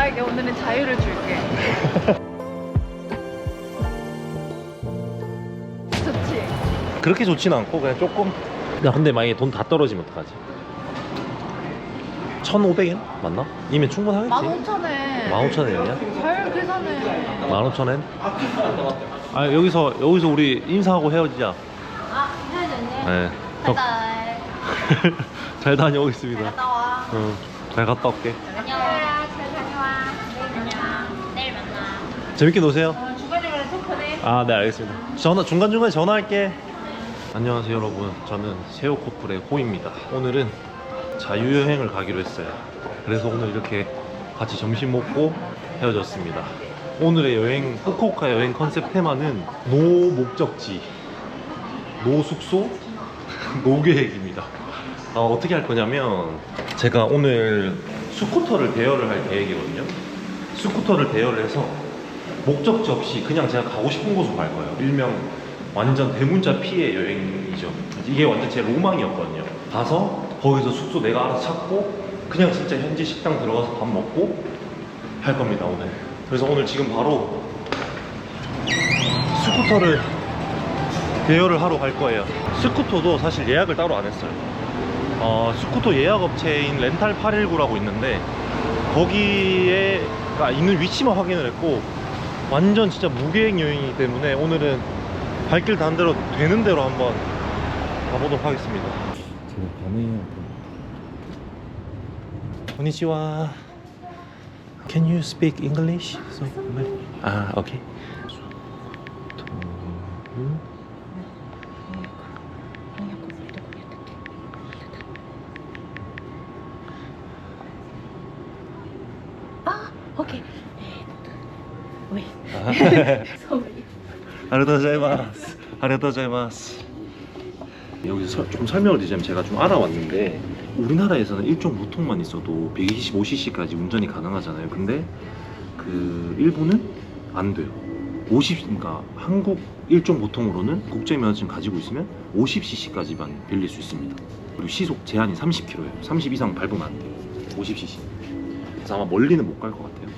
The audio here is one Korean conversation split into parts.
오빠에게 오늘은 자유를 줄게. 좋지? 그렇게 좋진 않고 그냥 조금 야 근데 만약에 돈 다 떨어지면 어떡하지 1,500엔? 맞나? 이면 충분하겠지 15,000엔. 15,000엔이야? 잘 계산해. 15,000엔? 아 여기서 여기서 우리 인사하고 헤어지자 아, 헤어졌네. 네. 저- 바이바이. 잘 다녀오겠습니다 갔다 와. 응, 잘 갔다 올게 안녕. 재밌게 노세요 어, 중간중간에. 아, 네, 알겠습니다. 전화 중간중간에 전화할게. 안녕하세요, 여러분. 저는 세오 코플의 호입니다. 오늘은 자유여행을 가기로 했어요. 그래서 오늘 이렇게 같이 점심 먹고 헤어졌습니다. 오늘의 여행, 후쿠오카 여행 컨셉 테마는 노 목적지, 노 숙소, 노 계획입니다. 아, 어떻게 할 거냐면 제가 오늘 스쿠터를 대여를 할 계획이거든요. 스쿠터를 대여를 해서 목적지 없이 그냥 제가 가고 싶은 곳으로 갈 거예요. 일명 완전 대문자 피해 여행이죠. 이게 완전 제 로망이었거든요. 가서 거기서 숙소 내가 알아서 찾고 그냥 진짜 현지 식당 들어가서 밥 먹고 할 겁니다 오늘. 그래서 오늘 지금 바로 스쿠터를 대여를 하러 갈 거예요. 스쿠터도 사실 예약을 따로 안 했어요. 어, 스쿠터 예약 업체인 렌탈 819라고 있는데 거기에 가 있는 위치만 확인을 했고 완전 진짜 무계획 여행이기 때문에 오늘은 발길 단 대로 되는 대로 한번 가보도록 하겠습니다. 지금 반응이 konnichiwa. Can you speak English? So, 아, 오케이. 아, 오케이. 아리가토자이마스. 여기서 설- 좀 설명을 드리자면 제가 좀 알아왔는데 우리나라에서는 일종 무통만 있어도 125cc까지 운전이 가능하잖아요. 근데 그 일본은 안 돼요. 50 그러니까 한국 일종 보통으로는 국제 면허증 가지고 있으면 50cc까지만 빌릴 수 있습니다. 그리고 시속 제한이 30km예요. 30 이상 밟으면 안 돼요. 50cc. 그래서 아마 멀리는 못 갈 것 같아요.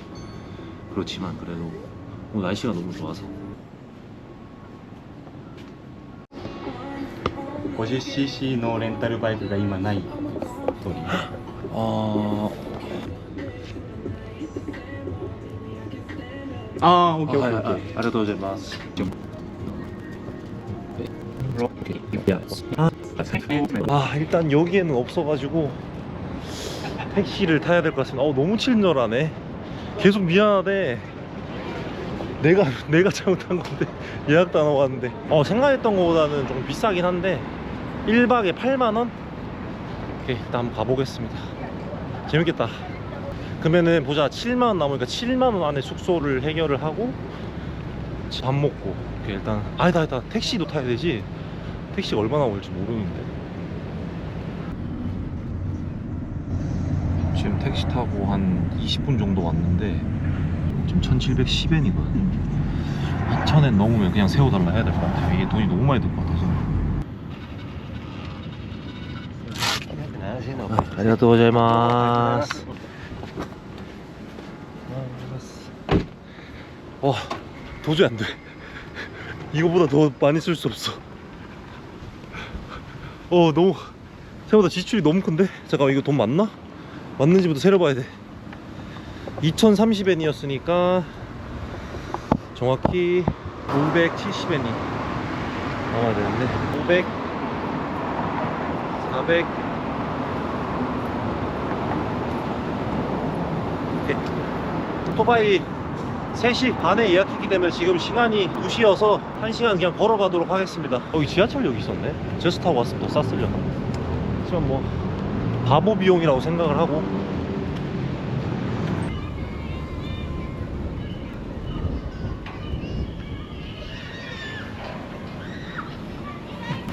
그렇지만 그래도 오늘 날씨가 너무 좋아서50cc のレンタルバイクが今ないことにあああ OKOKOK、はいはい、ありがとうございます아 일단 여기에는 없어가지고 택시를 타야 될 것 같습니다. 어 너무 친절하네. 계속 미안하대. 내가 내가 잘못한 건데 예약도 안 하고 왔는데. 어 생각했던 것보다는 조금 비싸긴 한데 1박에 8만 원. 오케이 일단 한번 가보겠습니다. 재밌겠다. 그러면은 보자 7만 원 남으니까 7만 원 안에 숙소를 해결을 하고 밥 먹고 오케이, 일단 아니다 아니다 택시도 타야 되지. 택시가 얼마나 올지 모르는데. 지금 택시 타고 한 20분 정도 왔는데 지금 1710엔이거든요 2000엔 넘으면 그냥 세워달라 해야 될 것 같아요. 이게 돈이 너무 많이 들 것 같아서. 아, 아리가또 고자이마스. 와 도저히 안돼. 이거보다 더 많이 쓸 수 없어. 어 너무 생각보다 지출이 너무 큰데? 잠깐 이거 돈 맞나? 맞는지부터 세려 봐야 돼. 2030엔이었으니까 정확히 570엔이 나와야 되는데 500 400 오케이. 오토바이 3시 반에 예약했기 때문에 지금 시간이 2시여서 1시간 그냥 걸어가도록 하겠습니다. 여기 지하철역이 있었네. 제스 타고 왔으면 더 쌌으려나? 하지만 뭐 바보 비용이라고 생각을 하고.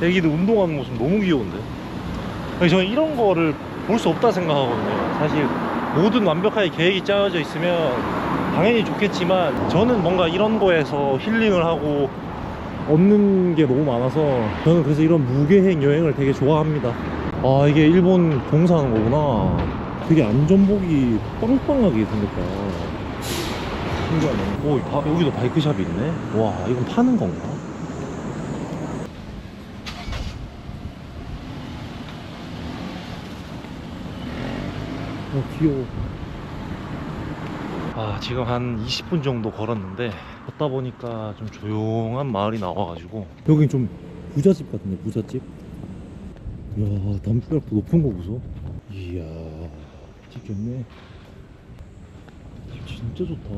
애기들 운동하는 모습 너무 귀여운데? 저는 이런 거를 볼 수 없다 생각하거든요. 사실 모든 완벽하게 계획이 짜여져 있으면 당연히 좋겠지만 저는 뭔가 이런 거에서 힐링을 하고 얻는 게 너무 많아서 저는 그래서 이런 무계획 여행을 되게 좋아합니다 아 이게 일본 봉사하는 거구나 되게 안전복이 빵빵하게 생겼다. 신기하네. 오, 이 바- 여기도 바이크샵이 있네. 와, 이건 파는 건가? 어, 귀여워. 아, 지금 한 20분 정도 걸었는데, 걷다 보니까 좀 조용한 마을이 나와가지고. 여긴 좀 부잣집 같은데, 부잣집? 이야, 담벼락도 높은 거 보소. 이야. 집 진짜 좋다.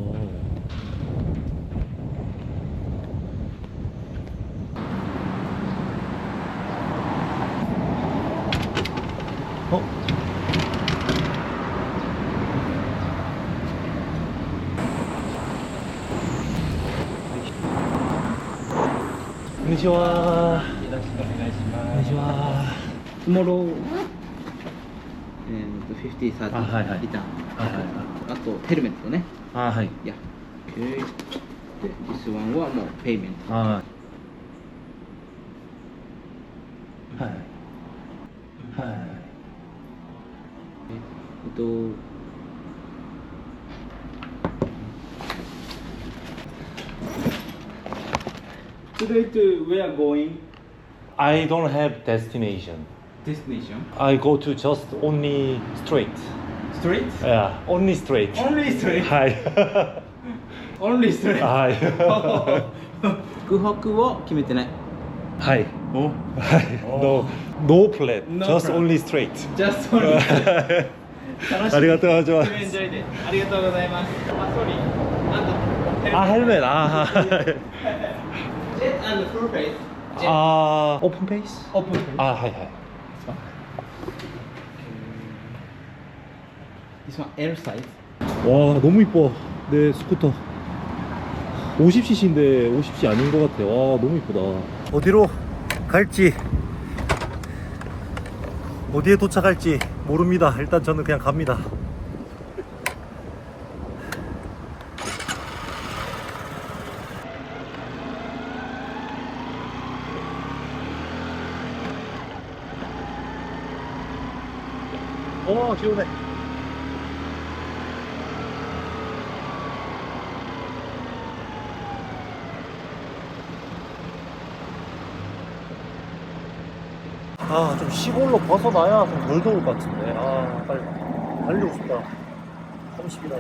어? 안녕하세요. トゥモロー、えー、と50、30、あはいはいリターン、はいはいあとヘルメットね。あ、はい。いや、OK。で、This one はもうペイメント。あはい。はい。えっと、Today to where going? I don't have destination. Destination? I go to just only straight. Straight? Yeah, only straight. Only straight? はい。 Only straight? はい。空白を決めてない。はい。おはい。No, no plan. No just plan. only straight. Just only straight. 楽しい。ありがとうございますエンジョイで。ありがとうございます。あ、ソリー。あと、あ、ヘルメット。あ、はい。ジェットフルフェイス。ジェットあー、オープンペースオープンフェイス。あ、はいはい。 This one L size. 와 너무 이뻐. 내 스쿠터. 50cc인데 50cc 아닌 것 같아. 와 너무 이쁘다. 어디로 갈지. 어디에 도착할지 모릅니다. 일단 저는 그냥 갑니다. 오 시원해 아, 좀 시골로 벗어나야 좀 덜 더울 것 같은데. 아, 빨리 달리고 싶다. 30이라.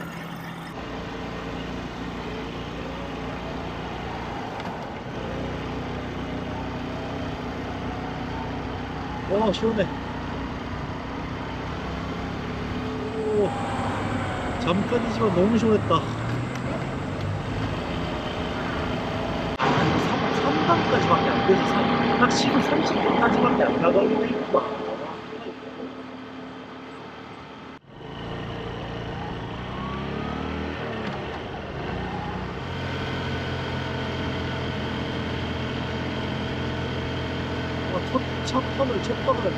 와, 시원해. 오, 잠깐이지만 너무 시원했다. 한 3단까지밖에 안 되지, 3. 딱 지금 30분까지밖에 안 나가고 있구나. 와, 첫, 첫 턴을, 첫 턴을.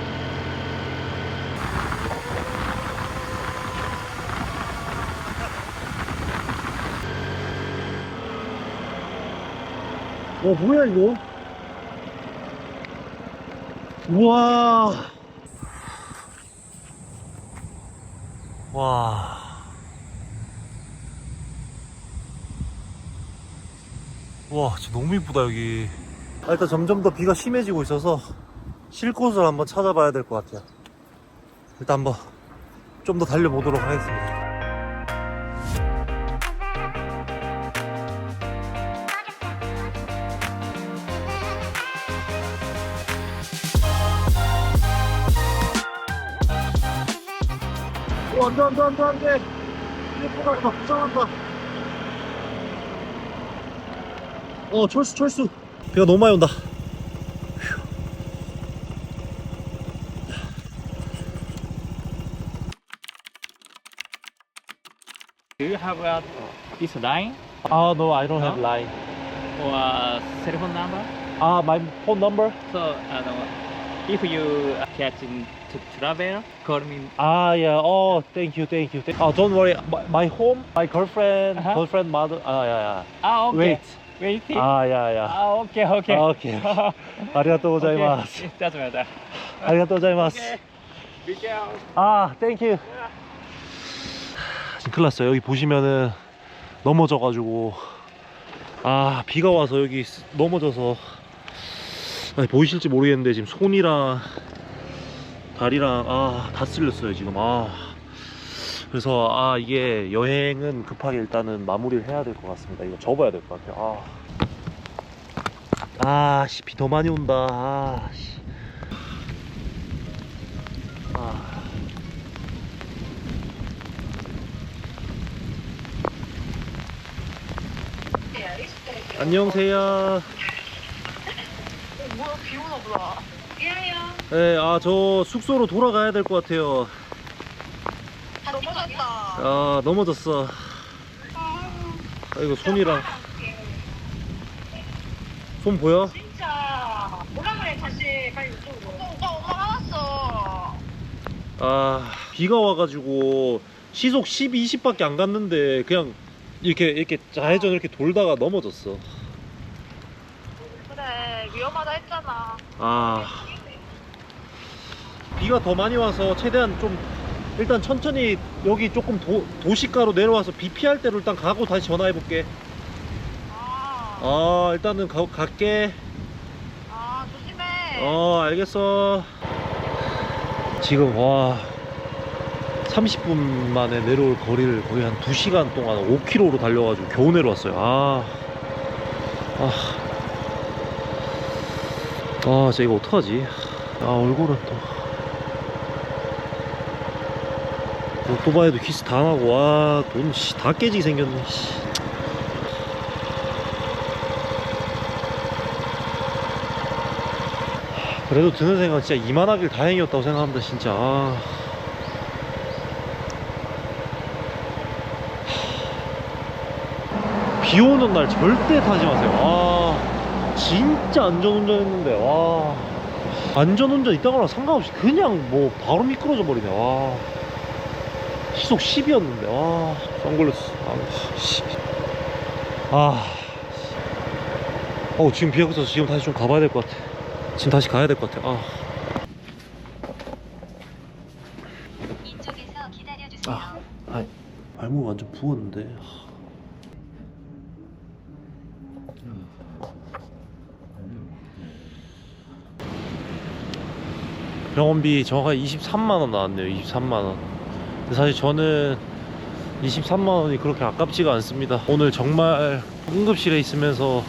와, 뭐야, 이거? 우와. 와. 와, 진짜 너무 이쁘다, 여기. 아, 일단 점점 더 비가 심해지고 있어서 쉴 곳을 한번 찾아봐야 될 것 같아요. 일단 한번 좀 더 달려보도록 하겠습니다. 오, 안 돼, 안 돼, 안 돼, 안 돼. 예쁘다, 부정한다. 어, 철수, 철수. 비가 너무 많이 온다. Do you have uh, this line Ah, no, I don't have line. or uh, cell phone number? Ah, my phone number? So, uh, if you catch in to travel, call me. Ah, yeah. Oh, thank you, thank you. Thank- Oh, don't worry. My, my home, my girlfriend, Uh-huh. girlfriend, mother. Ah, yeah, Ah, okay. Wait. Waiting. yeah. Ah, yeah, yeah. Ah, okay, okay. Okay. ありがとうございます。 Okay, It doesn't matter. ありがとうございます。 Okay. Be careful. Ah, thank you. 큰일 났어요 여기 보시면은 넘어져가지고 아 비가 와서 여기 쓰- 넘어져서 아니, 보이실지 모르겠는데 지금 손이랑 다리랑 아 다 쓸렸어요 지금. 아. 그래서 아 이게 여행은 급하게 일단은 마무리를 해야 될 것 같습니다. 이거 접어야 될 것 같아요. 아. 아씨 비 더 많이 온다. 아씨. 아. 안녕하세요. 뭐야 비 오나 보다. 네, 아, 저 숙소로 돌아가야 될 것 같아요. 넘어졌다. 아, 넘어졌어. 아이고, 손이랑. 손 보여? 진짜. 뭐라 그래 다시 빨리 이쪽으로. 오빠 엄마가 왔어. 아, 비가 와가지고 시속 10, 20밖에 안 갔는데 그냥 이렇게, 이렇게 좌회전 이렇게 돌다가 넘어졌어. 위험하다 했잖아. 아. 비가 더 많이 와서 최대한 좀 일단 천천히 여기 조금 도, 도시가로 내려와서 비 피할 대로 일단 가고 다시 전화해 볼게. 아, 아 일단은 가, 갈게 아 조심해. 어 알겠어 지금 와 30분 만에 내려올 거리를 거의 한 2시간 동안 5km로 달려가지고 겨우 내려왔어요 아, 아, 아 진짜 이거 어떡하지? 아 얼굴은 또. 오토바이도 키스 다 나고. 와돈다 깨지게 생겼네 씨. 그래도 드는 생각 진짜 이만하길 다행이었다고 생각합니다 진짜. 아. 비 오는 날 절대 타지 마세요. 아 진짜 안전운전 했는데 와 안전운전 이따가랑 상관없이 그냥 뭐 바로 미끄러져 버리네 와 시속 10이었는데 와 선글라스 아, 씨. 아 어, 지금 비가 그쳐서 지금 다시 좀 가봐야 될 것 같아 지금 다시 가야 될 것 같아. 아. 이쪽에서 기다려주세요. 아, 아, 발목 완전 부었는데. 병원비 정확하게 23만 원 나왔네요. 23만 원. 근데 사실 저는 23만 원이 그렇게 아깝지가 않습니다. 오늘 정말 응급실에 있으면서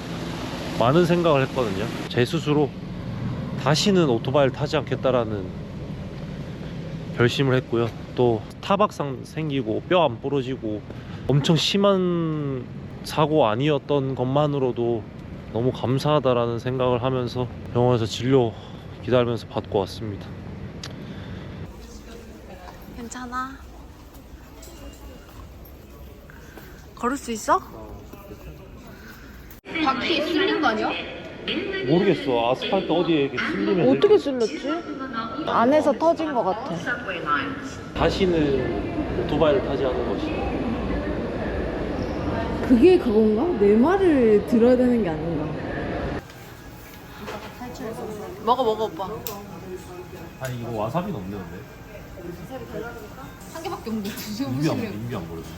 많은 생각을 했거든요. 제 스스로 다시는 오토바이를 타지 않겠다라는 결심을 했고요. 또 타박상 생기고 뼈 안 부러지고 엄청 심한 사고 아니었던 것만으로도 너무 감사하다라는 생각을 하면서 병원에서 진료 기다리면서 받고 왔습니다. 괜찮아? 걸을 수 있어? 바퀴 쓸린 거 아니야? 모르겠어. 아스팔트 어디에 이렇게 쓸리면 어떻게 쓸렸지? 안에서 터진 것 같아. 다시는 오토바이를 타지 않는 것이. 그게 그건가? 내 말을 들어야 되는 게 아닌가? 먹어 먹어 오빠. 아니 이거 와사비는 없네 근데. 한 개밖에 없는데 드셔 인비 안 인비 안 버렸어.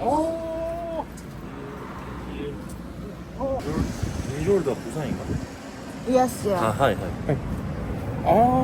오. 인쇼울더 부산인가? 예스. 아 하이 하이. 아.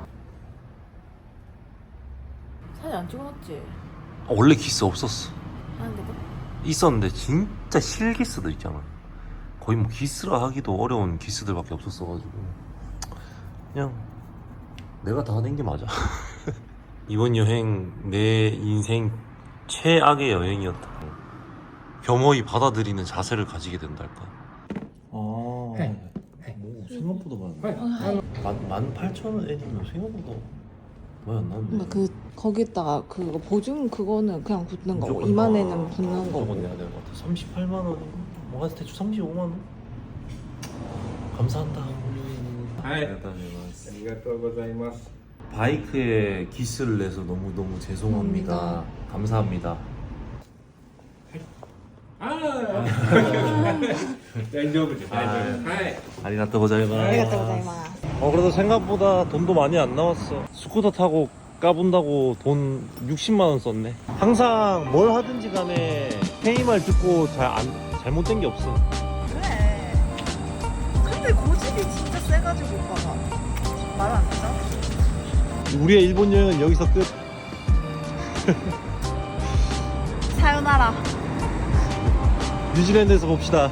사진 안 찍어놨지? 아, 원래 기스 없었어. 아, 하는데도? 그 있었는데 진짜 실기스도 있잖아. 거의 뭐 기스라 하기도 어려운 기스들밖에 없었어가지고 그냥 내가 다 낸 게 맞아. 이번 여행 내 인생 최악의 여행이었다. 겸허히 받아들이는 자세를 가지게 된달까. 아, 네. 뭐 생각보다 많네. 네. 만 8천 엔이면 생각보다 많이 안 나왔네 근데 그 거기다가 그거 보증 그거는 그냥 붙는 거고 무조건 2만에는 다 붙는 무조건 거고 내야 되는 것 같아 38만 원 뭐가 대충 35만 원 감사한다はい 감사합니다. ありがとうございます。 바이크에 기스를 내서 너무 너무 죄송합니다. 감사합니다. ああ、 大丈夫です。大丈夫です。はい。 아리가또 고자이마. 아리가또 고자이마스. 어 그래도 생각보다 돈도 많이 안 나왔어. 스쿠터 타고 까본다고 돈 60만 원 썼네. 항상 뭘 하든지 간에 페이 말 듣고 잘 안 잘못된 게 없음. 그래. 근데 고집이 진짜 세가지고 오빠가 말 안 듣죠? 우리의 일본 여행은 여기서 끝. 사요나라. 뉴질랜드에서 봅시다.